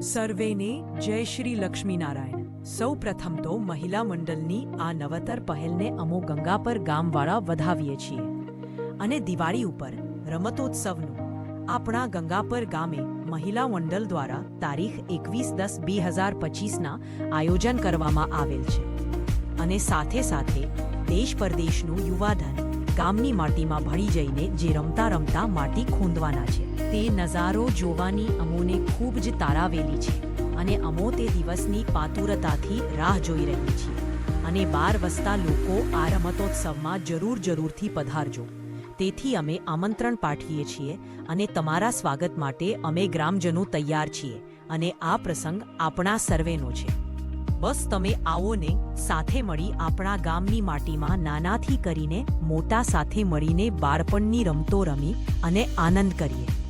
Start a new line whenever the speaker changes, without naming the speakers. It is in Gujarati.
સર્વેને જય શ્રી લક્ષ્મીનારાયણ. સૌ પ્રથમ તો મહિલા મંડળની આ નવતર પહેલને અમો ગંગા પર ગામવાળા વધાવીએ છીએ. અને દિવાળી ઉપર, રમતોત્સવનું. આપણા ગંગાપર ગામે મહિલા મંડળ દ્વારા તારીખ એકવીસ દસ બે હજાર પચીસના આયોજન કરવામાં આવેલ છે. અને સાથે સાથે દેશ પરદેશનું યુવાધન. ગામની માટીમાં ભળી જઈને જે રમતા રમતા માટી ખૂંદવાના છે. તે નજારો જોવાની અમોને ખૂબ જ તારાવેલી છે અને અમો તે દિવસની પાતુરતાથી રાહ જોઈ રહી છીએ અને બાર વસતા લોકો આ રમતોત્સવમાં જરૂર જરૂરથી પધારજો. તેથી અમે આમંત્રણ પાઠવીએ છીએ અને તમારા સ્વાગત માટે અમે ગ્રામજનો તૈયાર છીએ અને આ પ્રસંગ આપણા સર્વેનો છે. બસ તમે આવો ને સાથે મળી આપણા ગામની માટીમાં નાનાથી કરીને મોટા સાથે મળીને બાળપણની રમતો રમી અને આનંદ કરીએ.